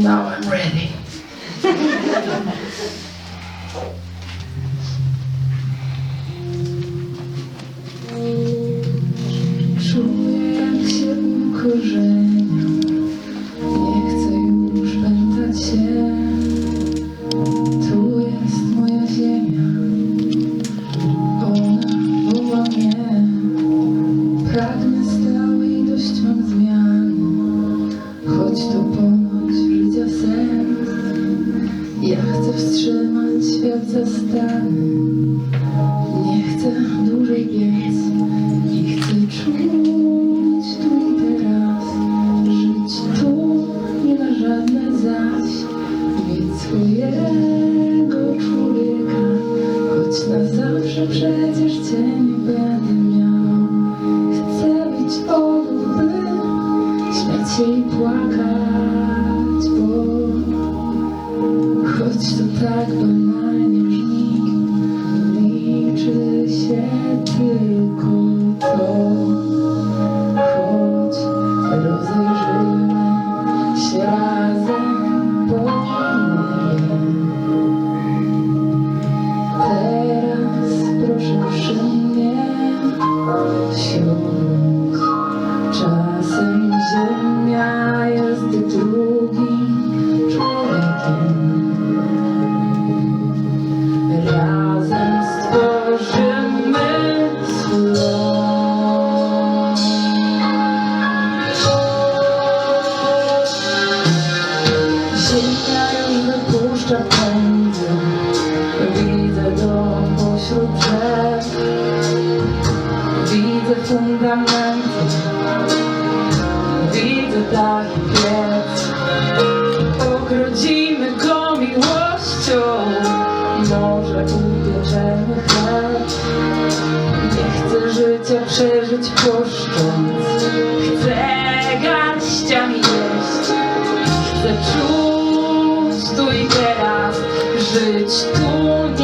Now I'm ready. świat zastany Nie chcę dłużej biec I chcę czuć tu i teraz. Żyć tu nie na żadne zaś Mieć swojego człowieka Choć na zawsze przecież cię nie będę miał. Chcę być obok, śmiać się i płakać, bo touch the black of my Widzę fundamenty Widzę dach i piec Chleb Nie chcę życia przeżyć poszcząc Chcę garściami jeść. Chcę czuć tu i teraz Żyć tu